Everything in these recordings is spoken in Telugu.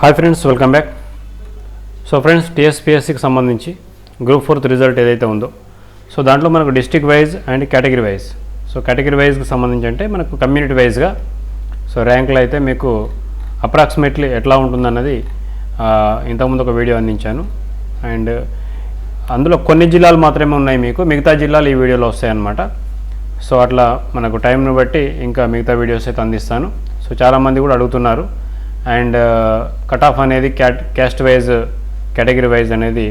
Hi friends welcome back so friends టీఎస్పిఎస్సికి సంబంధించి గ్రూప్ ఫోర్త్ రిజల్ట్ ఏదైతే ఉందో సో దాంట్లో మనకు district wise and category wise so category వైజ్కి సంబంధించి అంటే మనకు కమ్యూనిటీ వైజ్గా సో ర్యాంకులు అయితే మీకు అప్రాక్సిమేట్లీ ఎట్లా ఉంటుందన్నది ఇంతకుముందు ఒక వీడియో అందించాను. అండ్ అందులో కొన్ని జిల్లాలు మాత్రమే ఉన్నాయి మీకు మిగతా జిల్లాలు ఈ వీడియోలో వస్తాయన్నమాట. సో అట్లా మనకు టైంను బట్టి ఇంకా మిగతా వీడియోస్ అయితే అందిస్తాను. సో చాలామంది కూడా అడుగుతున్నారు. అండ్ కట్ ఆఫ్ అనేది cat caste wise category wise అనేది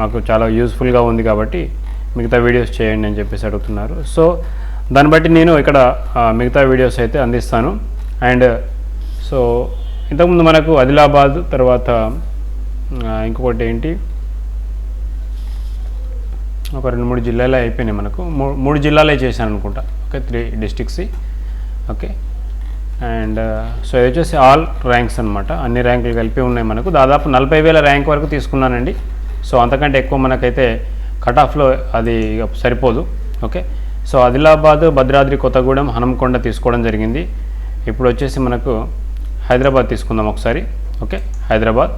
మాకు చాలా యూస్ఫుల్గా ఉంది కాబట్టి మిగతా వీడియోస్ చేయండి అని చెప్పేసి అడుగుతున్నారు. సో దాన్ని బట్టి నేను ఇక్కడ మిగతా వీడియోస్ అయితే అందిస్తాను. అండ్ సో ఇంతకుముందు మనకు ఆదిలాబాద్ తర్వాత ఇంకొకటి ఏంటి? ఒక రెండు మూడు జిల్లాలే అయిపోయినాయి మనకు. మూడు మూడు జిల్లాలే చేశాను అనుకుంటా. Okay three districts okay. And so ఇది వచ్చేసి ఆల్ ర్యాంక్స్ అనమాట అన్ని ర్యాంకులు కలిపి ఉన్నాయి మనకు. దాదాపు నలభై వేల ర్యాంక్ వరకు తీసుకున్నానండి. సో అంతకంటే ఎక్కువ మనకైతే కట్ ఆఫ్లో అది సరిపోదు. ఓకే? సో ఆదిలాబాద్ భద్రాద్రి కొత్తగూడెం హనంకొండ తీసుకోవడం జరిగింది. ఇప్పుడు వచ్చేసి మనకు హైదరాబాద్ తీసుకుందాం ఒకసారి. ఓకే? హైదరాబాద్.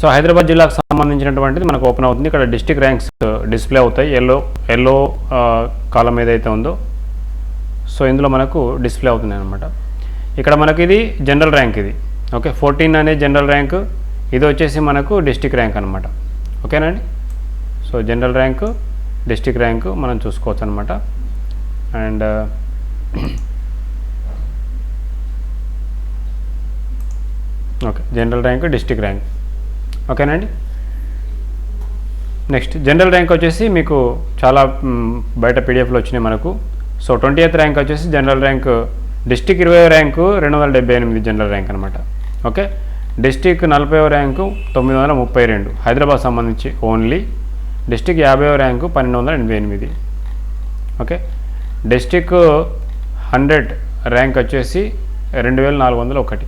సో హైదరాబాద్ జిల్లాకు సంబంధించినటువంటిది మనకు ఓపెన్ అవుతుంది. ఇక్కడ డిస్టిక్ ర్యాంక్స్ డిస్ప్లే అవుతాయి. ఎల్లో ఎల్లో కాలం ఏదైతే ఉందో సో ఇందులో మనకు డిస్ప్లే అవుతుంది అనమాట ఇక్కడ మనకి ఇది జనరల్ ర్యాంక్ ఇది. ఓకే ఫోర్టీన్ అనే జనరల్ ర్యాంక్ ఇది వచ్చేసి మనకు డిస్టిక్ ర్యాంక్ అనమాట ఓకేనండి so general rank district rank మనం చూసుకోవచ్చు అనమాట and okay general rank district rank. ఓకేనండి? నెక్స్ట్ జనరల్ ర్యాంక్ వచ్చేసి మీకు చాలా బయట పీడిఎఫ్లో వచ్చినాయి మనకు. సో ట్వంటీ ఎయిత్ ర్యాంక్ వచ్చేసి జనరల్ ర్యాంక్ డిస్టిక్ ఇరవై ర్యాంకు రెండు వందల డెబ్బై ఎనిమిది జనరల్ ర్యాంక్ అనమాట ఓకే? డిస్టిక్ నలభైవ ర్యాంకు తొమ్మిది వందల ముప్పై రెండు. హైదరాబాద్ సంబంధించి ఓన్లీ. డిస్టిక్ యాభైవ ర్యాంకు పన్నెండు వందల ఎనభై ఎనిమిది. ఓకే? డిస్టిక్ హండ్రెడ్ ర్యాంక్ వచ్చేసి రెండు వేల నాలుగు వందల ఒకటి.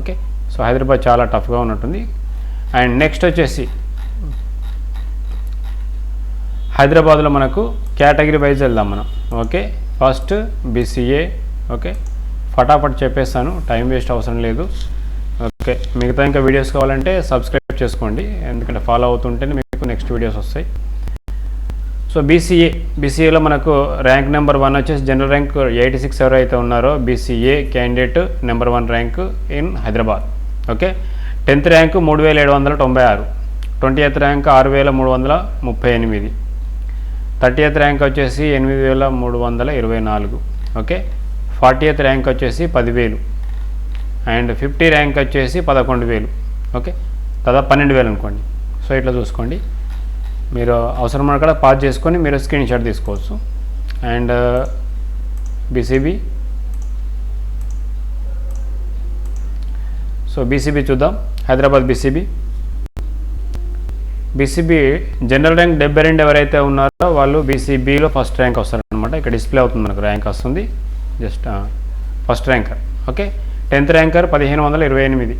ఓకే? సో హైదరాబాద్ చాలా టఫ్గా ఉన్నట్టుంది. అండ్ నెక్స్ట్ వచ్చేసి హైదరాబాద్లో మనకు కేటగిరీ వైజ్ వెళ్దాం మనం. ఓకే? First BCA okay? ఫటాఫట్ చెప్పేస్తాను. టైం వేస్ట్ అవసరం లేదు. ఓకే? మిగతా ఇంకా వీడియోస్ కావాలంటే సబ్స్క్రైబ్ చేసుకోండి. ఎందుకంటే ఫాలో అవుతుంటేనే మీకు నెక్స్ట్ వీడియోస్ వస్తాయి. సో బీసీఏ బీసీఏలో మనకు ర్యాంక్ నెంబర్ వన్ వచ్చేసి జనరల్ ర్యాంక్ ఎయిటీ సిక్స్ ఎవరైతే ఉన్నారో BCA candidate number one rank in Hyderabad okay? Tenth rank మూడు వేల ఏడు వందల తొంభై ఆరు. ట్వంటీ ఎయిత్ ర్యాంక్ ఆరు వేల మూడు వందల ముప్పై ఎనిమిది. థర్టీ ఎయిత్ ర్యాంక్ వచ్చేసి ఎనిమిది వేల మూడు వందల ఇరవై నాలుగు. ఓకే? ఫార్టీ ఎయిత్ ర్యాంక్ వచ్చేసి పదివేలు. అండ్ ఫిఫ్టీ ర్యాంక్ వచ్చేసి పదకొండు వేలు. ఓకే? దాదాపు పన్నెండు వేలు అనుకోండి. సో ఇట్లా చూసుకోండి. మీరు అవసరమైన కూడా పాస్ చేసుకొని మీరు స్క్రీన్ షాట్ తీసుకోవచ్చు. And BCB. సో బీసీబీ చూద్దాం. Hyderabad BCB. BCB general rank డెబ్బై రెండు ఎవరైతే ఉన్నారో వాళ్ళు బీసీబీలో ఫస్ట్ ర్యాంక్ వస్తారనమాట ఇక్కడ డిస్ప్లే అవుతుంది మనకు ర్యాంక్ వస్తుంది. Just first ranker okay? Tenth ranker పదిహేను వందల ఇరవై ఎనిమిది.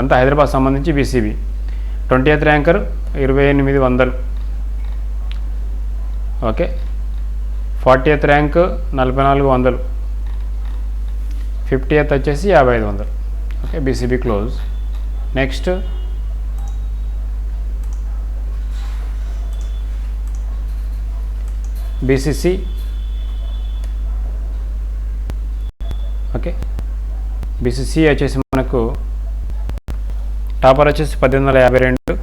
అంతా హైదరాబాద్ సంబంధించి బీసీబీ. ట్వంటీ ఎయిత్ ర్యాంకర్ ఇరవై ఎనిమిది వందలు. ఓకే? ఫార్టీ ఎయిత్ ర్యాంక్ నలభై నాలుగు వందలు. ఫిఫ్టీ ఎయిత్ వచ్చేసి యాభై ఐదు వందలు. Okay? BCB close. Next. BCC. Okay. BCC వచ్చేసి మనకు టాపర్ వచ్చేసి పద్దెనిమిది వందల యాభై రెండు.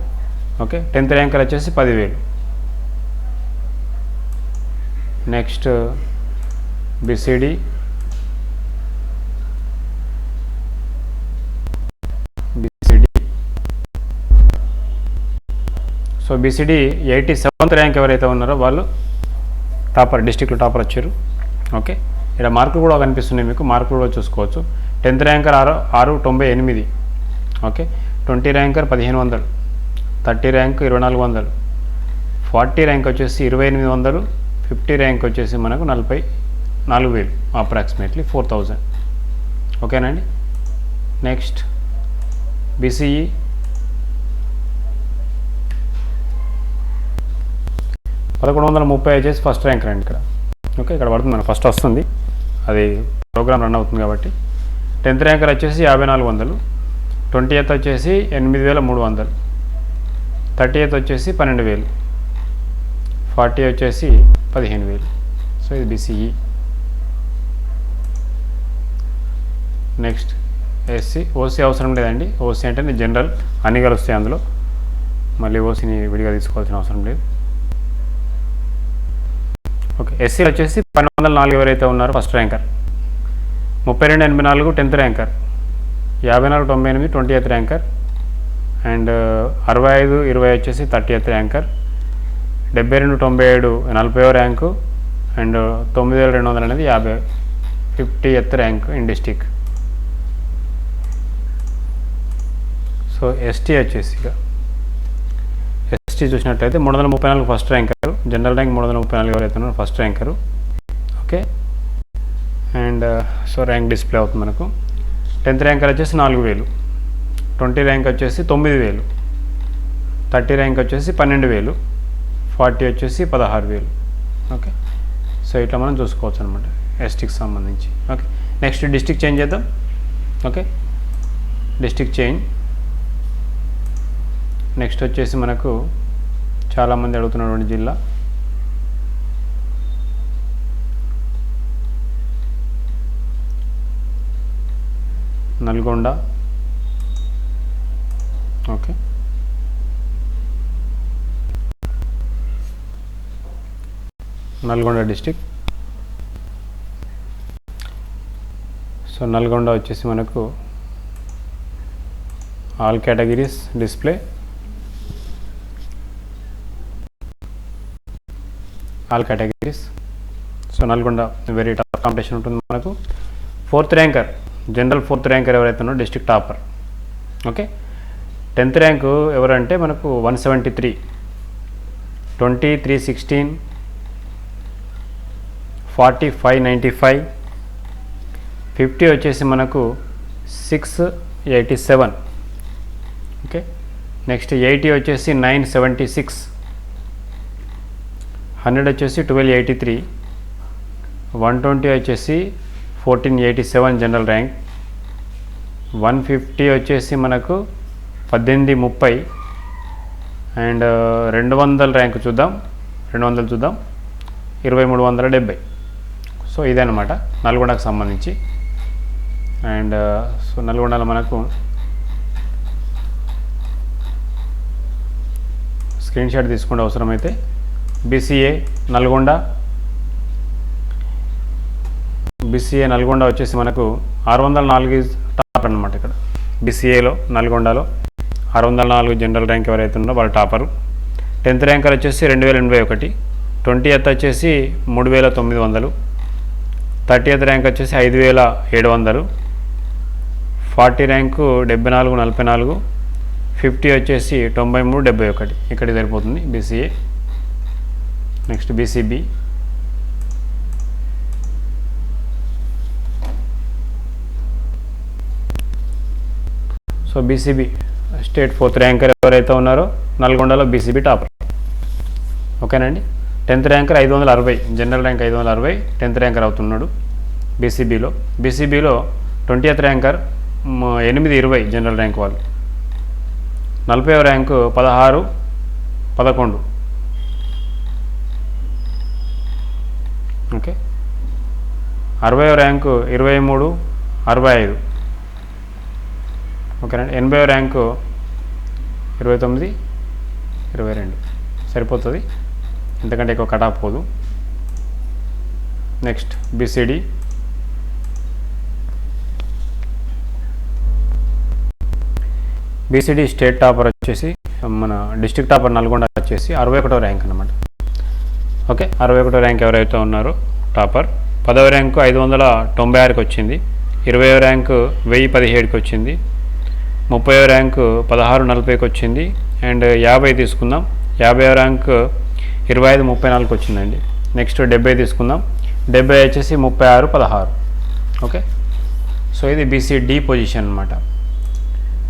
ఓకే. టెన్త్ ర్యాంకర్ వచ్చేసి పదివేలు. Next BCD. So BCD eighty seventh rank ఎవరైతే ఉన్నారో వాళ్ళు టాపర్ డిస్టిక్లో టాపర్ వచ్చారు. ఓకే. ఇక్కడ మార్కులు కూడా కనిపిస్తున్నాయి మీకు. మార్కులు కూడా చూసుకోవచ్చు. టెన్త్ ర్యాంకర్ ఆరు ఆరు తొంభై ఎనిమిది. ఓకే. ట్వంటీ ర్యాంకర్ పదిహేను వందలు. థర్టీ ర్యాంక్ ఇరవై నాలుగు వందలు. ఫార్టీ ర్యాంక్ వచ్చేసి ఇరవై ఎనిమిది వందలు. ఫిఫ్టీ ర్యాంక్ వచ్చేసి మనకు నలభై నాలుగు వేలు అప్రాక్సిమేట్లీ ఫోర్ థౌజండ్. ఓకేనండి? నెక్స్ట్. బీసీఈ పదకొండు వందల ముప్పై వచ్చేసి ఫస్ట్ ర్యాంక్ రండి ఇక్కడ. ఓకే ఇక్కడ పడుతుంది మనకు. ఫస్ట్ వస్తుంది. అది ప్రోగ్రామ్ రన్ అవుతుంది కాబట్టి. టెన్త్ ర్యాంకర్ వచ్చేసి యాభై నాలుగు వందలు. ట్వంటీ ఎయిత్ వచ్చేసి ఎనిమిది వేల మూడు వందలు. థర్టీ ఎయిత్ వచ్చేసి పన్నెండు వేలు. ఫార్టీ వచ్చేసి పదిహేను వేలు. సో ఇది బీసీఈ. Next SC. ఓసీ అవసరం లేదండి. ఓసీ అంటే జనరల్ అన్ని కలుస్తాయి అందులో. మళ్ళీ ఓసీని విడిగా తీసుకోవాల్సిన అవసరం లేదు. ఎస్సీలు వచ్చేసి పన్నెండు వందల నాలుగు ఎవరైతే ఉన్నారో ఫస్ట్ ర్యాంకర్. ముప్పై రెండు ఎనభై నాలుగు టెన్త్ ర్యాంకర్. యాభై నాలుగు తొంభై ఎనిమిది ట్వంటీ ఎయిత్ ర్యాంకర్. అండ్ అరవై ఐదు ఇరవై వచ్చేసి థర్టీ ఎయిత్ ర్యాంకర్. డెబ్బై రెండు తొంభై ఏడు నలభై ర్యాంకు. అండ్ తొమ్మిది వేల రెండు వందలు అనేది యాభై fiftieth rank in district. So ST వచ్చేసి ఇక. ఎస్టీ చూసినట్లయితే మూడు వందల ముప్పై నాలుగు ఫస్ట్ ర్యాంకరు జనరల్ ర్యాంక్ మూడు వందల ముప్పై నాలుగు ఎవరైతే ఉన్నారో first ranker. Okay? And uh, so rank display అవుతుంది మనకు. టెన్త్ ర్యాంకర్ వచ్చేసి నాలుగు వేలు. ట్వంటీ ర్యాంక్ వచ్చేసి తొమ్మిది వేలు. థర్టీ ర్యాంక్ వచ్చేసి పన్నెండు వేలు. ఫార్టీ వచ్చేసి పదహారు వేలు. ఓకే? సో ఇట్లా మనం చూసుకోవచ్చు అనమాట ఎస్టిక్ సంబంధించి. ఓకే? నెక్స్ట్ డిస్టిక్ చేంజ్ చేద్దాం. ఓకే? District change. నెక్స్ట్ వచ్చేసి మనకు చాలామంది అడుగుతున్నటువంటి జిల్లా. Nalgonda. Okay. Nalgonda district so Nalgonda వచ్చేసి మనకు all categories display. All categories. So Nalgonda very top competition ఉంటుంది మనకు. Fourth ranker general fourth ranker ఎవరైతే ఉన్నారో district topper okay tenth rank ఎవరంటే మనకు one seventy three twenty three sixteen forty five ninety five fifty వచ్చేసి మనకు six eighty seven okay next eighty వచ్చేసి నైన్ సెవెంటీ సిక్స్ హండ్రెడ్ వచ్చేసి twelve eighty three one twenty వచ్చేసి fourteen eighty seven general rank one fifty వచ్చేసి మనకు పద్దెనిమిది ముప్పై అండ్ రెండు వందల ర్యాంక్ చూద్దాం రెండు వందలు చూద్దాం ఇరవై మూడు వందల డెబ్బై. సో ఇదన్నమాట నల్గొండకు సంబంధించి. అండ్ సో నల్గొండలో మనకు స్క్రీన్ షాట్ తీసుకుంటే అవసరమైతే. బీసీఏ నల్గొండ. బీసీఏ నల్గొండ వచ్చేసి మనకు ఆరు వందల నాలుగు టాపర్ అనమాట ఇక్కడ. బీసీఏలో నల్గొండలో ఆరు వందల నాలుగు జనరల్ ర్యాంక్ ఎవరైతే ఉన్నారో వాళ్ళు టాపరు. టెన్త్ ర్యాంకర్ వచ్చేసి రెండు వేల ఎనభై ఒకటి. ట్వంటీ ఎత్ వచ్చేసి మూడు వేల తొమ్మిది వందలు. థర్టీ ఎత్ ర్యాంక్ వచ్చేసి ఐదు వేల ఏడు వందలు. ఫార్టీ ర్యాంకు డెబ్బై నాలుగు నలభై నాలుగు. ఫిఫ్టీ వచ్చేసి తొంభై మూడు డెబ్బై ఒకటి. ఇక్కడ సరిపోతుంది BCA next BCB so BCB state fourth ranker ఎవరైతే ఉన్నారో నల్గొండలో బీసీబీ టాపర్ ఓకేనండి? టెన్త్ ర్యాంకర్ ఐదు వందల అరవై జనరల్ ర్యాంక్ ఐదు వందల అరవై టెన్త్ ర్యాంకర్ అవుతున్నాడు బీసీబీలో బీసీబీలో ట్వంటీ ఎత్ ర్యాంకర్ ఎనిమిది ఇరవై జనరల్ ర్యాంక్ వాళ్ళు. నలభై ర్యాంకు పదహారు పదకొండు. ఓకే. అరవై ర్యాంకు ఇరవై మూడు అరవై ఐదు. ఓకేనండి ఎనభై ర్యాంకు ఇరవై తొమ్మిది ఇరవై రెండు. సరిపోతుంది? ఎందుకంటే ఎక్కువ కటాఫ్ పోదు. Next BCD. BCD state topper వచ్చేసి మన డిస్ట్రిక్ట్ టాపర్ నల్గొండ వచ్చేసి అరవై ఒకటో ర్యాంక్ అనమాట ఓకే అరవై ఒకటో ర్యాంక్ ఎవరైతే ఉన్నారో టాపర్. పదవ ర్యాంకు ఐదు వందల తొంభై ఆరుకి వచ్చింది. ఇరవై ర్యాంకు వెయ్యి పదిహేడుకి వచ్చింది. ముప్పై ర్యాంకు పదహారు నలభైకి వచ్చింది. అండ్ యాభై తీసుకుందాం. యాభై ర్యాంకు ఇరవై ఐదు ముప్పై నాలుగుకి వచ్చిందండి. నెక్స్ట్ డెబ్బై తీసుకుందాం. డెబ్బై వచ్చేసి ముప్పై ఆరు పదహారు. ఓకే? సో ఇది బీసీ డి పొజిషన్ అనమాట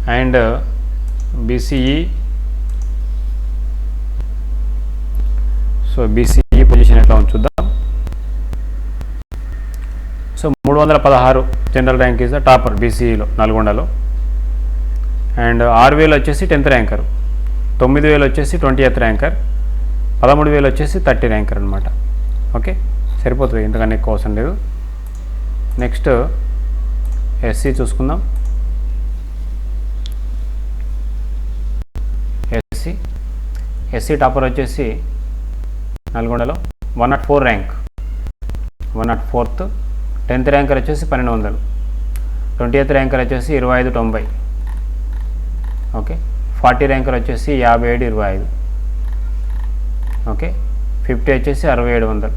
and BCE so BCE position ఎట్లా ఉంది చూద్దాం. సో మూడు వందల పదహారు general rank is the topper బీసీఈలో నల్గొండలో. అండ్ ఆరు వేలు వచ్చేసి టెన్త్ ర్యాంకర్ తొమ్మిది వేలు వచ్చేసి ట్వంటీ ఎయిత్ ర్యాంకర్ పదమూడు వేలు వచ్చేసి థర్టీ ర్యాంకర్ అనమాట ఓకే సరిపోతుంది ఇంతకన్నా ఎక్కువ అవసరం లేదు. నెక్స్ట్ ఎస్సీ చూసుకుందాం. ఎస్సీ ఎస్సీ టాపర్ వచ్చేసి నల్గొండలో one not four rank. One not fourth. Tenth ranker వచ్చేసి పన్నెండు వందలు. ట్వంటీ ఎయిత్ ర్యాంకర్ వచ్చేసి ఇరవై ఐదు తొంభై. ఓకే. ఫార్టీ ర్యాంకర్ వచ్చేసి యాభై ఏడు ఇరవై ఐదు. ఓకే. ఫిఫ్టీ వచ్చేసి అరవై ఏడు వందలు.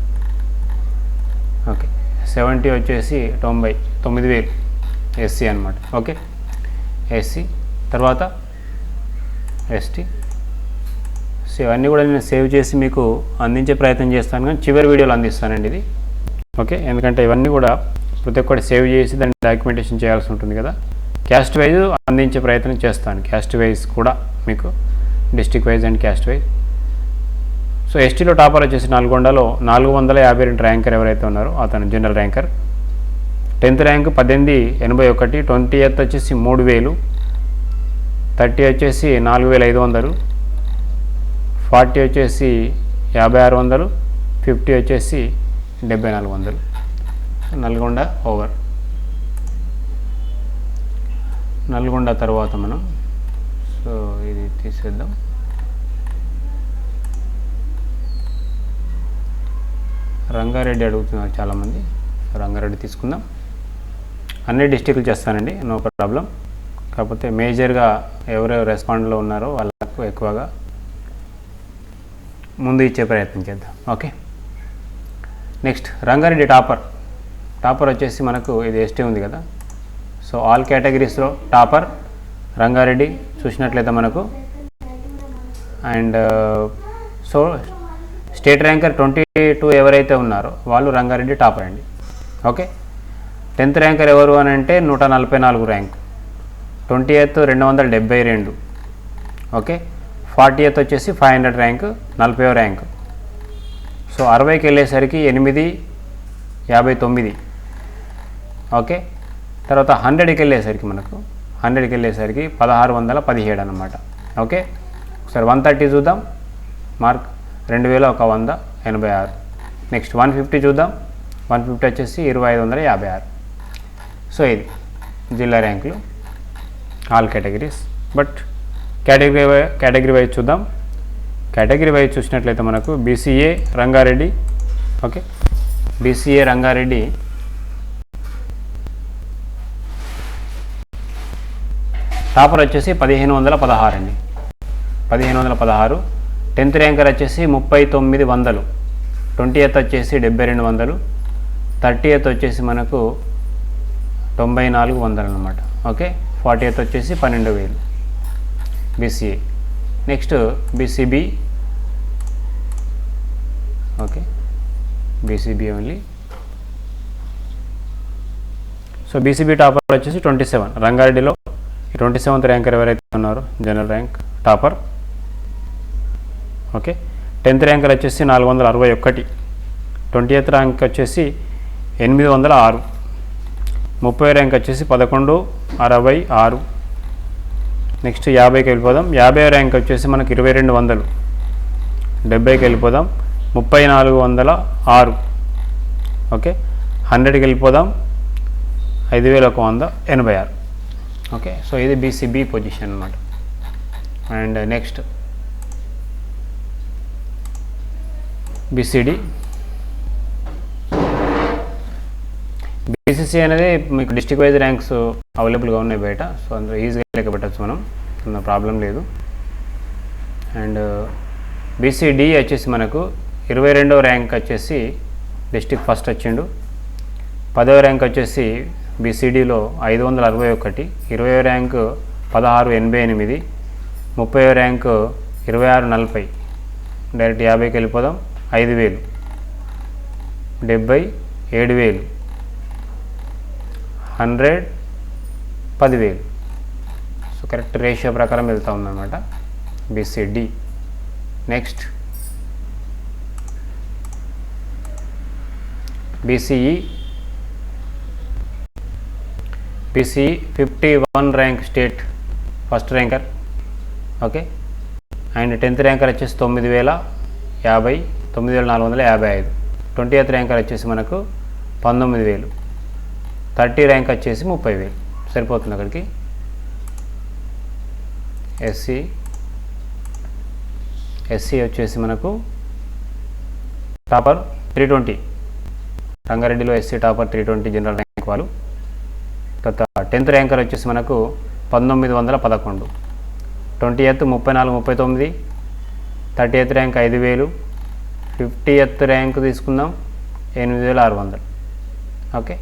ఓకే. సెవెంటీ వచ్చేసి తొంభై తొమ్మిది వేలు. ఎస్సీ అనమాట ఓకే. ఎస్సీ. తర్వాత ఎస్టీ. సో ఇవన్నీ కూడా నేను సేవ్ చేసి మీకు అందించే ప్రయత్నం చేస్తాను కానీ చివరి వీడియోలో అందిస్తానండి ఇది. ఓకే? ఎందుకంటే ఇవన్నీ కూడా ప్రతి ఒక్కటి సేవ్ చేసి దాన్ని డాక్యుమెంటేషన్ చేయాల్సి ఉంటుంది కదా. క్యాస్ట్ వైజ్ అందించే ప్రయత్నం చేస్తాను. క్యాస్ట్ వైజ్ కూడా మీకు district wise and caste wise so ఎస్టీలో topper వచ్చేసి నల్గొండలో నాలుగు వందల యాభై రెండు ర్యాంకర్ ఎవరైతే ఉన్నారో అతను జనరల్ ర్యాంకర్. టెన్త్ ర్యాంక్ పద్దెనిమిది ఎనభై ఒకటి ట్వంటీ ఎయిత్ వచ్చేసి మూడు వేలు. థర్టీ వచ్చేసి నాలుగు వేల ఐదు వందలు. ఫార్టీ వచ్చేసి యాభై ఆరు వందలు ఫిఫ్టీ వచ్చేసి డెబ్బై నాలుగు వందలు. నల్గొండ ఓవర్. నల్గొండ తర్వాత మనం సో ఇది తీసేద్దాం. రంగారెడ్డి అడుగుతున్నారు చాలామంది. రంగారెడ్డి తీసుకుందాం. అన్ని డిస్టిక్లు చేస్తానండి నో ప్రాబ్లం. కాకపోతే మేజర్గా ఎవరెవరు రెస్పాండ్లో ఉన్నారో వాళ్ళకు ఎక్కువగా ముందు ఇచ్చే ప్రయత్నం చేద్దాం. Okay? Next Rangareddy topper. Topper వచ్చేసి మనకు ఇది ఎస్టీ ఉంది కదా. సో ఆల్ కేటగిరీస్లో టాపర్ రంగారెడ్డి చూసినట్లయితే మనకు. And so state ranker twenty two ఎవరైతే ఉన్నారో వాళ్ళు రంగారెడ్డి టాపర్ అండి. ఓకే? టెన్త్ ర్యాంకర్ ఎవరు అని అంటే నూట నలభై నాలుగు ర్యాంక్ ట్వంటీ ఎయిత్ రెండు వందల డెబ్బై రెండు. ఓకే? ఫార్టీ ఎయిత్ వచ్చేసి ఫైవ్ హండ్రెడ్ ర్యాంక్ నలభై ర్యాంక్. సో అరవైకి వెళ్ళేసరికి ఎనిమిది యాభై తొమ్మిది. ఓకే? తర్వాత హండ్రెడ్కి వెళ్ళేసరికి మనకు హండ్రెడ్కి వెళ్ళేసరికి పదహారు వందల పదిహేడు అనమాట ఓకే? ఒకసారి వన్ థర్టీ చూద్దాం. మార్క్ రెండు వేల ఒక వంద ఎనభై ఆరు. నెక్స్ట్ వన్ ఫిఫ్టీ చూద్దాం. వన్ ఫిఫ్టీ వచ్చేసి ఇరవై ఐదు వందల యాభై ఆరు. సో ఇది జిల్లా ర్యాంకులు all categories. But category category wise చూద్దాం. కేటగిరీ వైజ్ చూసినట్లయితే మనకు BCA Rangareddy okay? BCA Rangareddy topper వచ్చేసి పదిహేను వందల పదహారు అండి. పదిహేను వందల పదహారు. టెన్త్ ర్యాంకర్ వచ్చేసి ముప్పై తొమ్మిది వందలు. ట్వంటీ ఎయిత్ వచ్చేసి డెబ్బై రెండు వందలు. థర్టీ ఎయిత్ వచ్చేసి మనకు తొంభై నాలుగు వందలు అనమాట ఓకే? ఫార్టీ ఎయిత్ వచ్చేసి పన్నెండు వేలు. BCA next BCB okay BCB only so BCB topper వచ్చేసి ట్వంటీ సెవెన్ రంగారెడ్డిలో ట్వంటీ సెవెంత్ ర్యాంకర్ ఎవరైతే ఉన్నారో general rank topper okay tenth ranker వచ్చేసి నాలుగు వందల అరవై ఒకటి. ట్వంటీ ఎయిత్ ర్యాంక్ వచ్చేసి ఎనిమిది వందల ఆరు. ముప్పై ర్యాంక్ వచ్చేసి పదకొండు అరవై ఆరు. నెక్స్ట్ యాభైకి వెళ్ళిపోదాం. యాభై ర్యాంక్ వచ్చేసి మనకి ఇరవై రెండు వందలు. డెబ్బైకి వెళ్ళిపోదాం. ముప్పై నాలుగు వందల ఆరు. ఓకే? హండ్రెడ్కి వెళ్ళిపోదాం. ఐదు వేల ఒక వంద ఎనభై ఆరు. ఓకే? సో ఇది బీసీబీ పొజిషన్ అనమాట అండ్ నెక్స్ట్. బీసీడీ బీసీసీ అనేది మీకు డిస్టిక్ వైజ్ ర్యాంక్స్ అవైలబుల్గా ఉన్నాయి బయట. సో అందులో ఈజీగా లెక్క పెట్టచ్చు మనం. అంత ప్రాబ్లం లేదు. అండ్ బీసీడీ వచ్చేసి మనకు ఇరవై రెండవ ర్యాంక్ వచ్చేసి డిస్టిక్ ఫస్ట్ వచ్చిండు. పదవ ర్యాంక్ వచ్చేసి బీసీడీలో ఐదు వందల అరవై ఒకటి. ఇరవై ర్యాంక్ పదహారు ఎనభై ఎనిమిది. ముప్పై ర్యాంక్ ఇరవై ఆరు నలభై. డైరెక్ట్ యాభైకి వెళ్ళిపోదాం. ఐదు వేలు. డెబ్బై ఏడు వేలు. హండ్రెడ్ పదివేలు. సో కరెక్ట్ రేషియో ప్రకారం వెళ్తూ ఉందన్నమాట. BCD next BCE BC fifty one rank state first ranker okay and tenth ranker వచ్చేసి తొమ్మిది వేల యాభై తొమ్మిది వేల నాలుగు వందల యాభై ఐదు. ట్వంటీ ఎయిత్ ర్యాంకర్ వచ్చేసి మనకు పంతొమ్మిది వేలు. థర్టీ ర్యాంక్ వచ్చేసి ముప్పై వేలు. సరిపోతుంది అక్కడికి? ఎస్సీ. ఎస్సీ వచ్చేసి మనకు topper three twenty. రంగారెడ్డిలో SC topper three twenty general rank వాళ్ళు. తర్వాత టెన్త్ ర్యాంకర్ వచ్చేసి మనకు పంతొమ్మిది వందల పదకొండు. ట్వంటీ ఎయిత్ ముప్పై నాలుగు ముప్పై తొమ్మిది. థర్టీ ఎయిత్ ర్యాంక్ ఐదు వేలు. ఫిఫ్టీ ఎయిత్ ర్యాంక్ తీసుకుందాం ఎనిమిది వేల ఆరు వందలు. ఓకే?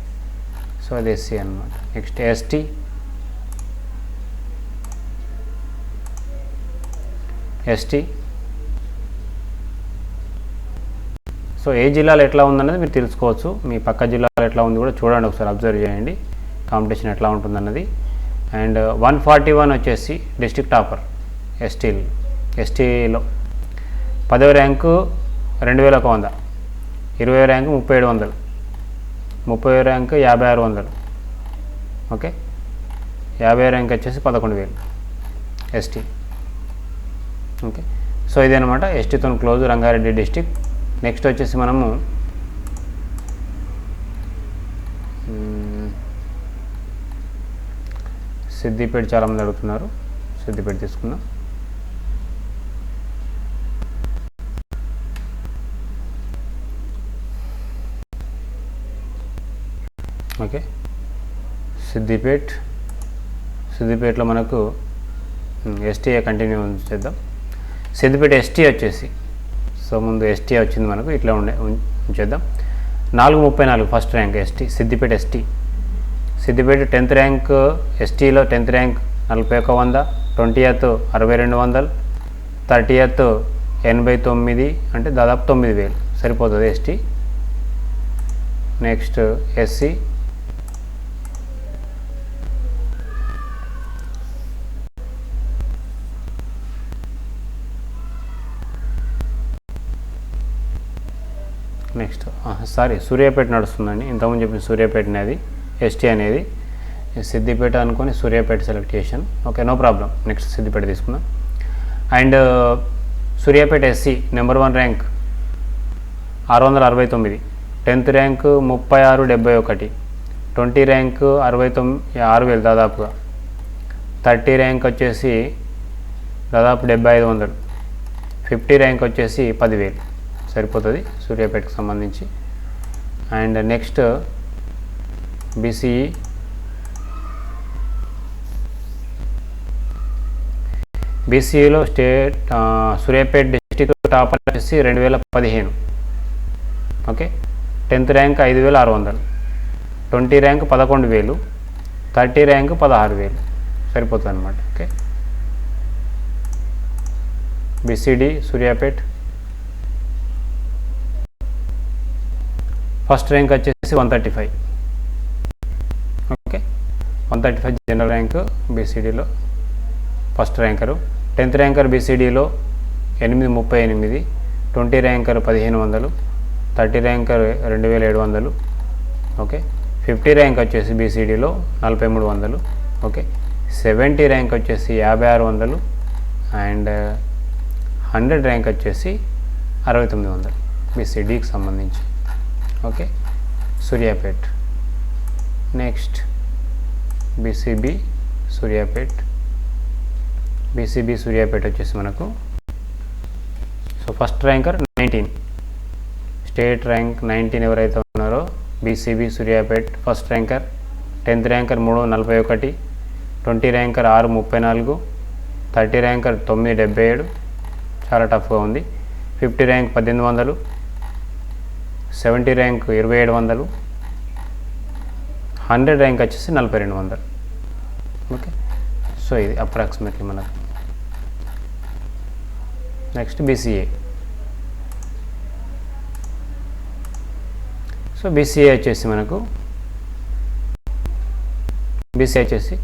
సో అది ఎస్సీ అనమాట నెక్స్ట్ ఎస్టీ ఎస్టీ సో ఏ జిల్లాలో ఎట్లా ఉందన్నది మీరు తెలుసుకోవచ్చు. మీ పక్క జిల్లాలో ఎట్లా ఉంది కూడా చూడండి ఒకసారి అబ్జర్వ్ చేయండి. కాంపిటీషన్ ఎట్లా ఉంటుందన్నది. అండ్ వన్ ఫార్టీ వన్ వచ్చేసి డిస్టిక్ టాపర్ ఎస్టీ ఎస్టీలో పదవ ర్యాంకు రెండు వేల ఒక వంద ఇరవై ర్యాంకు ముప్పై ఏడు వందలు. ముప్పై ర్యాంక్ యాభై ఆరు వందలు. ఓకే? యాభై ర్యాంక్ వచ్చేసి పదకొండు వేలు. ఎస్టీ. ఓకే? సో ఇదనమాట ఎస్టీతో క్లోజ్ రంగారెడ్డి డిస్టిక్. నెక్స్ట్ వచ్చేసి మనము సిద్దిపేట చాలామంది అడుగుతున్నారు. సిద్దిపేట తీసుకుందాం. ఓకే సిద్దిపేట్ సిద్దిపేటలో మనకు ఎస్టీఏ కంటిన్యూ చేద్దాం. సిద్దిపేట ఎస్టీ వచ్చేసి సో ముందు ఎస్టీ వచ్చింది మనకు ఇట్లా ఉండే ఉం- ఉంచేద్దాం. నాలుగు ముప్పై నాలుగు first rank ST Siddipet ST Siddipet tenth rank ఎస్టీలో tenth rank నలభై ఒక వంద ట్వంటీ ఎత్ అరవై రెండు వందలు థర్టీ ఎత్ ఎనభై తొమ్మిది అంటే దాదాపు తొమ్మిది వేలు సరిపోతుంది ST next SC next. Sorry Suryapet నడుస్తుందండి. ఇంతకుముందు చెప్పిన సూర్యాపేట అనేది ఎస్టీ అనేది సిద్దిపేట అనుకొని సూర్యాపేట సెలెక్ట్ చేశాను. Okay no problem. Next Siddipet తీసుకుందాం. And Suryapet SC number one rank ఆరు వందల అరవై తొమ్మిది. టెన్త్ ర్యాంక్ ముప్పై ఆరు డెబ్బై ఒకటి. ట్వంటీ ర్యాంక్ అరవై తొమ్మిది ఆరు వేలు దాదాపుగా. థర్టీ ర్యాంక్ వచ్చేసి దాదాపు డెబ్బై ఐదు వందలు. ఫిఫ్టీ ర్యాంక్ వచ్చేసి పదివేలు. సరిపోతుంది సూర్యాపేటకు సంబంధించి. And next BCE. బీసీఈలో state Suryapet district topper వచ్చేసి రెండు వేల పదిహేను. ఓకే? టెన్త్ ర్యాంక్ ఐదు వేల ఆరు వందలు. ట్వంటీ ర్యాంక్ పదకొండు వేలు. థర్టీ ర్యాంక్ పదహారు వేలు. సరిపోతుంది అనమాట okay? BCD Suryapet. First rank వచ్చేసి one thirty five. Okay? One thirty five general rank బీసీడీలో first ranker. Tenth ranker బీసీడీలో ఎనిమిది ముప్పై ఎనిమిది. ట్వంటీ ర్యాంకర్ పదిహేను వందలు. థర్టీ ర్యాంకర్ రెండు వేల ఏడు వందలు. ఓకే? ఫిఫ్టీ ర్యాంక్ వచ్చేసి బీసీడీలో నలభై మూడు వందలు. ఓకే? సెవెంటీ ర్యాంక్ వచ్చేసి యాభై ఆరు వందలు. అండ్ హండ్రెడ్ ర్యాంక్ వచ్చేసి అరవై తొమ్మిది వందలు. బీసీడీకి సంబంధించి. Okay. Suryapet. Next BCB Suryapet. BCB Suryapet వచ్చేసి మనకు so first ranker nineteen. State rank nineteen ఎవరైతే ఉన్నారో BCB Suryapet first ranker. Tenth ranker మూడు నలభై ఒకటి. ట్వంటీ ర్యాంకర్ ఆరు ముప్పై నాలుగు. థర్టీ ర్యాంకర్ తొమ్మిది డెబ్బై ఏడు. చాలా టఫ్గా ఉంది. ఫిఫ్టీ ర్యాంక్ పద్దెనిమిది వందలు. సెవెంటీ ర్యాంక్ ఇరవై ఏడు వందలు. హండ్రెడ్ ర్యాంక్ వచ్చేసి నలభై రెండు వందలు. ఓకే? సో ఇది అప్రాక్సిమేట్లీ మనకు నెక్స్ట్ బీసీఏ సో బీసీఏ వచ్చేసి మనకు బీసీఏ వచ్చేసి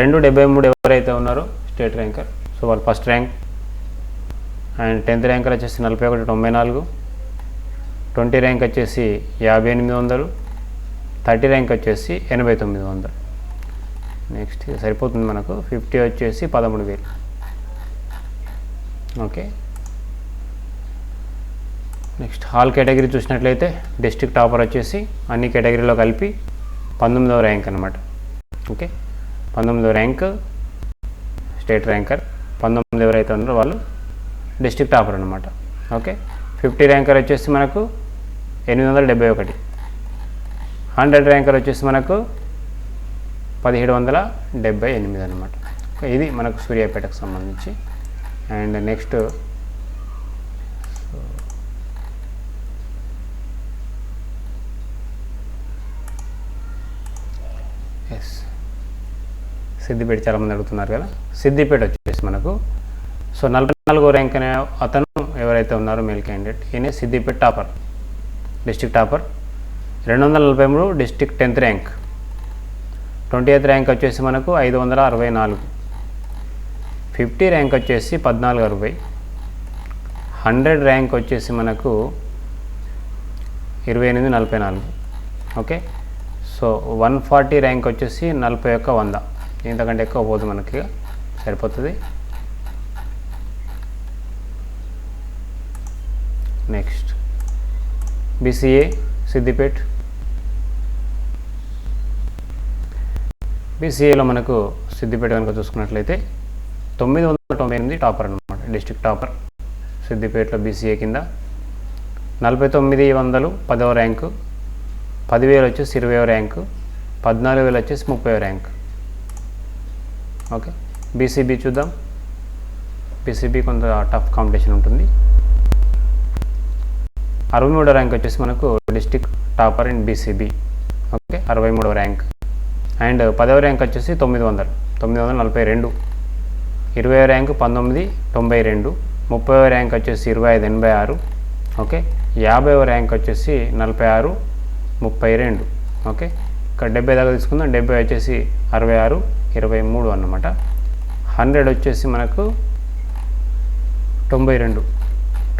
రెండు డెబ్బై మూడు ఎవరైతే ఉన్నారో స్టేట్ ర్యాంకర్ సో వాళ్ళు first rank. And tenth ranker వచ్చేసి నలభై ఒకటి తొంభై నాలుగు. ట్వంటీ ర్యాంక్ వచ్చేసి యాభై ఎనిమిది వందలు థర్టీ ర్యాంక్ వచ్చేసి ఎనభై తొమ్మిది వందలు. నెక్స్ట్ సరిపోతుంది మనకు. ఫిఫ్టీ వచ్చేసి పదమూడు వేలు. ఓకే నెక్స్ట్ హాల్ కేటగిరీ చూసినట్లయితే డిస్ట్రిక్ట్ టాపర్ వచ్చేసి అన్ని కేటగిరీలో కలిపి పంతొమ్మిదవ ర్యాంక్ అనమాట ఓకే పంతొమ్మిదవ ర్యాంక్ స్టేట్ ర్యాంకర్. పంతొమ్మిది ఎవరైతే ఉన్నారో వాళ్ళు డిస్ట్రిక్ట్ టాపర్ అనమాట ఓకే ఫిఫ్టీ ర్యాంకర్ వచ్చేసి మనకు ఎనిమిది వందల డెబ్బై ఒకటి. హండ్రెడ్ ర్యాంకర్ వచ్చేసి మనకు పదిహేడు వందల డెబ్బై ఎనిమిది అనమాట ఇది మనకు సూర్యాపేటకు సంబంధించి. అండ్ నెక్స్ట్ ఎస్ సిద్దిపేట చాలామంది అడుగుతున్నారు కదా. సిద్దిపేట వచ్చేసి మనకు సో నలభై నాలుగో ర్యాంక్ అనే అతను ఎవరైతే ఉన్నారో మేల్ క్యాండిడేట్ ఈయన సిద్దిపేట టాపర్. డిస్టిక్ టాపర్ రెండు వందల నలభై మూడు district tenth rank twenty eighth rank వచ్చేసి మనకు ఐదు వందల అరవై నాలుగు. ఫిఫ్టీ ర్యాంక్ వచ్చేసి పద్నాలుగు అరవై. హండ్రెడ్ ర్యాంక్ వచ్చేసి మనకు ఇరవై ఎనిమిది నలభై నాలుగు. Okay so one forty rank వచ్చేసి నలభై ఒక్క వంద. ఇంతకంటే ఎక్కువ పోదు మనకి. సరిపోతుంది. నెక్స్ట్ బీసీఏ సిద్దిపేట్ బీసీఏలో మనకు సిద్దిపేట కనుక చూసుకున్నట్లయితే తొమ్మిది వందల తొంభై ఎనిమిది టాపర్ అనమాట డిస్టిక్ టాపర్. సిద్దిపేటలో బీసీఏ కింద నలభై తొమ్మిది వందలు పదవ ర్యాంకు పదివేలు వచ్చేసి ఇరవై ర్యాంకు పద్నాలుగు వేలు వచ్చేసి ముప్పై ర్యాంక్. ఓకే? బీసీబీ చూద్దాం. బీసీబీ కొంత టఫ్ కాంపిటీషన్ ఉంటుంది. అరవై మూడో ర్యాంక్ వచ్చేసి మనకు district topper in BCB okay అరవై మూడవ ర్యాంక్ అండ్ పదవ ర్యాంక్ వచ్చేసి తొమ్మిది వందలు. తొమ్మిది వందల నలభై రెండు. ఇరవై ర్యాంక్ పంతొమ్మిది తొంభై రెండు. ముప్పై ర్యాంక్ వచ్చేసి ఇరవై ఐదు ఎనభై ఆరు. ఓకే యాభైవ ర్యాంక్ వచ్చేసి నలభై ఆరు ముప్పై రెండు. ఓకే ఇక్కడ డెబ్బై దాకా తీసుకుందాం. డెబ్బై వచ్చేసి అరవై ఆరు ఇరవై మూడు అన్నమాట. హండ్రెడ్ వచ్చేసి మనకు తొంభై రెండు.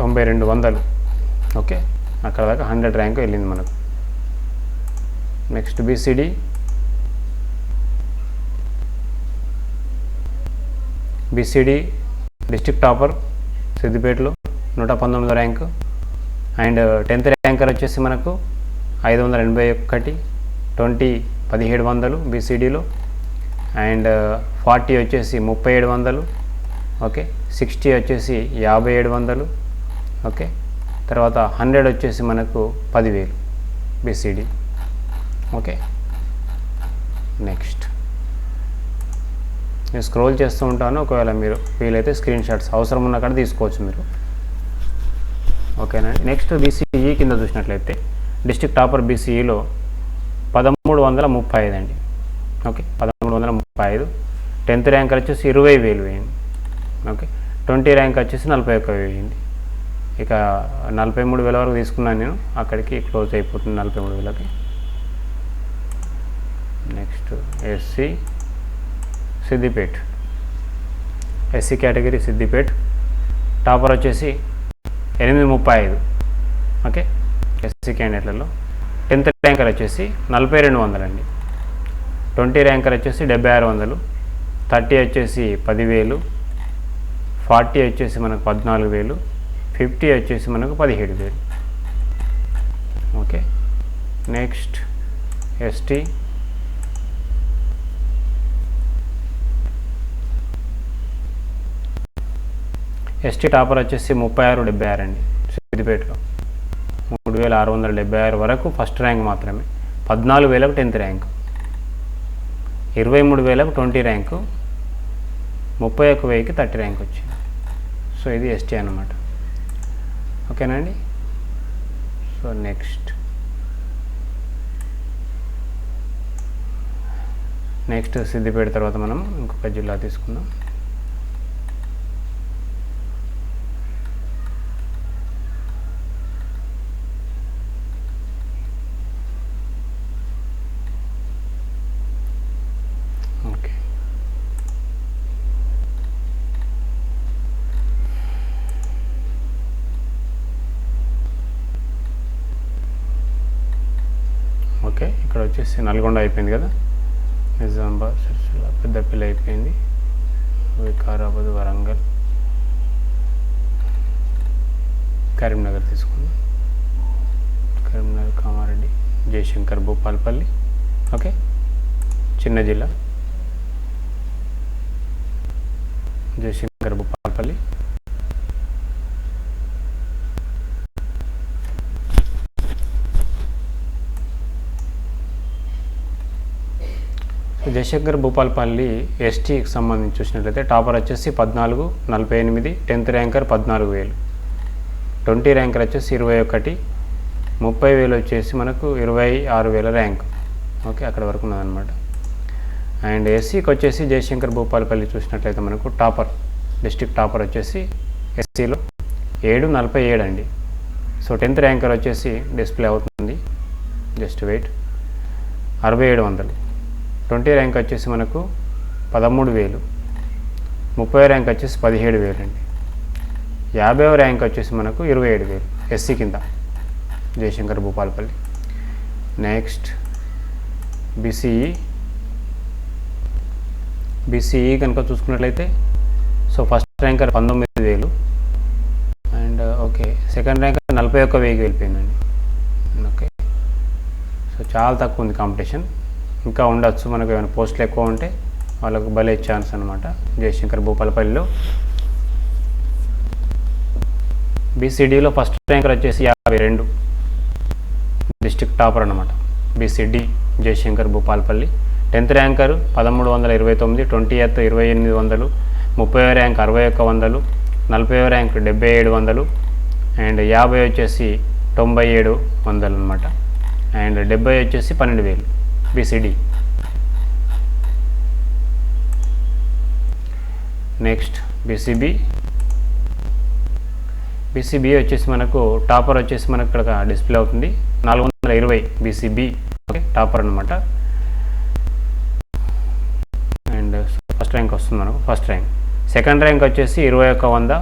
తొంభై రెండు వందలు. ఓకే. అక్కడ దాకా హండ్రెడ్ ర్యాంక్ వెళ్ళింది మనకు. Next BCD. BCD district topper సిద్దిపేటలో నూట పంతొమ్మిదో ర్యాంకు. అండ్ టెన్త్ ర్యాంకర్ వచ్చేసి మనకు ఐదు వందల ఎనభై ఒకటి ట్వంటీ పదిహేడు వందలు బీసీడీలో. అండ్ ఫార్టీ వచ్చేసి ముప్పై ఏడు వందలు. ఓకే. సిక్స్టీ వచ్చేసి యాభై ఏడు వందలు. ఓకే. తర్వాత హండ్రెడ్ వచ్చేసి మనకు పదివేలు బీసీడీ. ఓకే? నెక్స్ట్. నేను స్క్రోల్ చేస్తూ ఉంటాను. ఒకవేళ మీరు వీలైతే స్క్రీన్ షాట్స్ అవసరం ఉన్న కాడ తీసుకోవచ్చు మీరు. ఓకేనండి నెక్స్ట్ బీసీఈ కింద చూసినట్లయితే డిస్ట్రిక్ట్ టాపర్ బీసీఈలో పదమూడు వందల ముప్పై ఐదు అండి. ఓకే? పదమూడు వందల ముప్పై ఐదు. టెన్త్ ర్యాంక్ వచ్చేసి ఇరవై వేలు వేయండి. ఓకే? ట్వంటీ ర్యాంక్ వచ్చేసి నలభై ఒక్క వేయండి. ఇక నలభై మూడు వేల వరకు తీసుకున్నాను నేను. అక్కడికి క్లోజ్ అయిపోతుంది నలభై మూడు వేలకి. Next SC Siddipet. SC category Siddipet. Topper వచ్చేసి ఎనిమిది ముప్పై ఐదు. ఓకే? ఎస్సీ క్యాండిడేట్లలో. టెన్త్ ర్యాంకర్ వచ్చేసి నలభై రెండు వందలండి ట్వంటీ ర్యాంకర్ వచ్చేసి డెబ్బై ఆరు వందలు. థర్టీ వచ్చేసి పదివేలు. ఫార్టీ వచ్చేసి మనకు పద్నాలుగు వేలు. ఫిఫ్టీ వచ్చేసి మనకు పదిహేడు వేలు. Okay. Next ST. ST topper వచ్చేసి ముప్పై ఆరు డెబ్బై ఆరు అండి. సిద్దిపేటలో మూడు వేల ఆరు వందల డెబ్బై ఆరు వరకు ఫస్ట్ ర్యాంక్ మాత్రమే. పద్నాలుగు వేలకు టెన్త్ ర్యాంక్. ఇరవై మూడు వేలకు ట్వంటీ ర్యాంకు. ముప్పై ఒక్క వెయ్యికి థర్టీ ర్యాంక్ వచ్చింది. సో ఇది ఎస్టీ అనమాట ఓకేనా అండి? So next. నెక్స్ట్ సిద్దిపేట తర్వాత మనం ఇంకొక జిల్లా తీసుకుందాం ఓకే వచ్చేసి నల్గొండ అయిపోయింది కదా? నిజామాబాద్ సిరిసిల్ల పెద్దపల్లి అయిపోయింది. వికారాబాద్ వరంగల్. కరీంనగర్ తీసుకుందాం. కరీంనగర్ కామారెడ్డి జయశంకర్ భూపాలపల్లి. ఓకే? చిన్న జిల్లా. జయశంకర్ భూపాలపల్లి. జయశంకర్ భూపాల్పల్లి ఎస్టీకి సంబంధించి చూసినట్లయితే టాపర్ వచ్చేసి పద్నాలుగు నలభై ఎనిమిది టెన్త్ ర్యాంకర్ పద్నాలుగు వేలు. ట్వంటీ ర్యాంకర్ వచ్చేసి ఇరవై ఒకటి ముప్పై వేలు వచ్చేసి మనకు ఇరవై ఆరు వేల ర్యాంక్. ఓకే అక్కడ వరకు ఉన్నదనమాట అండ్ ఎస్సీకి వచ్చేసి జయశంకర్ భూపాలపల్లి చూసినట్లయితే మనకు టాపర్ డిస్టిక్ టాపర్ వచ్చేసి ఎస్సీలో ఏడు నలభై ఏడు అండి. సో టెన్త్ ర్యాంకర్ వచ్చేసి డిస్ప్లే అవుతుంది. Just wait. అరవై ఏడు వందలు. ట్వంటీ ర్యాంక్ వచ్చేసి మనకు పదమూడు వేలు. ముప్పై ర్యాంక్ వచ్చేసి పదిహేడు వేలు అండి యాభైవ ర్యాంక్ వచ్చేసి మనకు ఇరవై ఏడు వేలు ఎస్సీ కింద. Jayashankar Bhupalpally. Next BCE. BCE కనుక చూసుకున్నట్లయితే సో ఫస్ట్ ర్యాంకర్ పంతొమ్మిది వేలు. అండ్ ఓకే సెకండ్ ర్యాంకర్ నలభై ఒక్క వెయ్యికి వెళ్ళిపోయిందండి. ఓకే. సో చాలా తక్కువ ఉంది కాంపిటీషన్. ఇంకా ఉండొచ్చు మనకు ఏమైనా పోస్టులు ఎక్కువ ఉంటే వాళ్ళకు భలే ఛాన్స్ అనమాట జయశంకర్ భూపాలపల్లిలో. బీసీడీలో ఫస్ట్ ర్యాంకర్ వచ్చేసి యాభై రెండు. డిస్టిక్ టాపర్ అనమాట BCD Jayashankar Bhupalpally. Tenth ranker పదమూడు వందల ఇరవై తొమ్మిది ట్వంటీ ఎయిత్ ఇరవై ఎనిమిది వందలు ముప్పై ర్యాంక్ అరవై ఒక్క వందలు నలభై ర్యాంక్ డెబ్బై ఏడు వందలు అండ్ యాభై వచ్చేసి తొంభై ఏడు వందలు అనమాట అండ్ డెబ్బై వచ్చేసి పన్నెండు వేలు. బీసీడీ నెక్స్ట్ బీసీబీ బీసీబీ వచ్చేసి మనకు టాపర్ వచ్చేసి మనకు ఇక్కడ డిస్ప్లే అవుతుంది. నాలుగు వందల ఇరవై బీసీబీ ఓకే టాపర్ అనమాట అండ్ ఫస్ట్ ర్యాంక్ వస్తుంది మనకు ఫస్ట్ ర్యాంక్ సెకండ్ ర్యాంక్ వచ్చేసి ఇరవై ఒక్క వంద.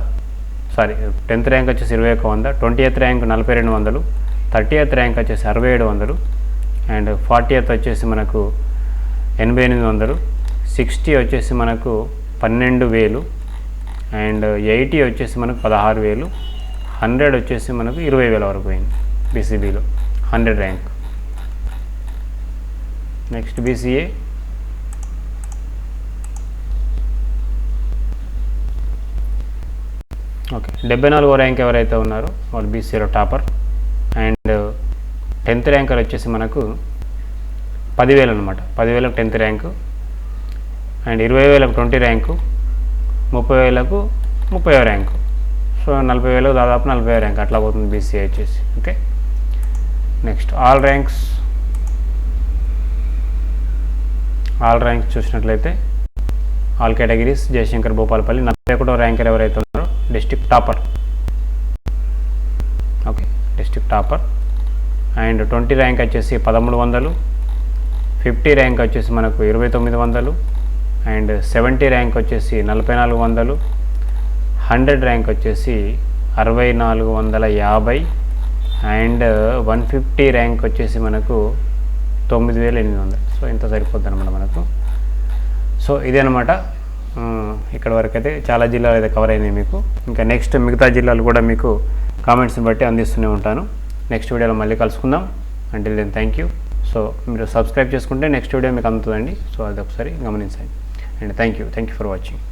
సారీ టెన్త్ ర్యాంక్ వచ్చేసి ఇరవై ఒక్క వంద. ట్వంటీ ఎయిత్ ర్యాంక్ నలభై రెండు వందలు. థర్టీ ఎయిత్ ర్యాంక్ వచ్చేసి అరవై ఏడు వందలు. అండ్ ఫార్టీ ఎయిత్ వచ్చేసి మనకు ఎనభై ఎనిమిది వందలు. సిక్స్టీ వచ్చేసి మనకు పన్నెండు వేలు. అండ్ ఎయిటీ వచ్చేసి మనకు పదహారు వేలు. హండ్రెడ్ వచ్చేసి మనకు ఇరవై వేల వరకు పోయింది బీసీబీలో hundred rank. Next BCA okay. డెబ్బై నాలుగో ర్యాంక్ ఎవరైతే ఉన్నారో వాళ్ళు బీసీలో టాపర్. అండ్ టెన్త్ ర్యాంకర్ వచ్చేసి మనకు పదివేలు అనమాట పదివేలకు టెన్త్ ర్యాంకు అండ్ ఇరవై వేలకు ట్వంటీ ర్యాంకు ముప్పై వేలకు ముప్పై ర్యాంకు. సో నలభై వేలకు దాదాపు నలభై ర్యాంక్ అట్లా పోతుంది బీసీఐ వచ్చేసి. Okay? Next all ranks. All ranks చూసినట్లయితే ఆల్ కేటగిరీస్ జయశంకర్ భూపాలపల్లి నలభై ఒకటో ర్యాంకర్ ఎవరైతే ఉన్నారో district topper. Okay? District topper. And twenty rank వచ్చేసి పదమూడు వందలు. ఫిఫ్టీ ర్యాంక్ వచ్చేసి మనకు ఇరవై తొమ్మిది వందలు. అండ్ సెవెంటీ ర్యాంక్ వచ్చేసి నలభై నాలుగు వందలు. హండ్రెడ్ ర్యాంక్ వచ్చేసి అరవై నాలుగు వందల యాభై. అండ్ వన్ ఫిఫ్టీ ర్యాంక్ వచ్చేసి మనకు తొమ్మిది వేల ఎనిమిది వందలు. సో ఇంత సరిపోద్ది అనమాట మనకు. సో ఇదేనమాట ఇక్కడ వరకు అయితే చాలా జిల్లాలు అయితే కవర్ అయినాయి మీకు. ఇంకా నెక్స్ట్ మిగతా జిల్లాలు కూడా మీకు కామెంట్స్ని బట్టి అందిస్తూనే ఉంటాను. నెక్స్ట్ వీడియోలో మళ్ళీ కలుసుకుందాం. అంటే దెన్ థ్యాంక్ యూ సో మీరు సబ్స్క్రైబ్ చేసుకుంటే నెక్స్ట్ వీడియో మీకు అందుతుందండి. సో అది ఒకసారి గమనించండి. And thank you thank you for watching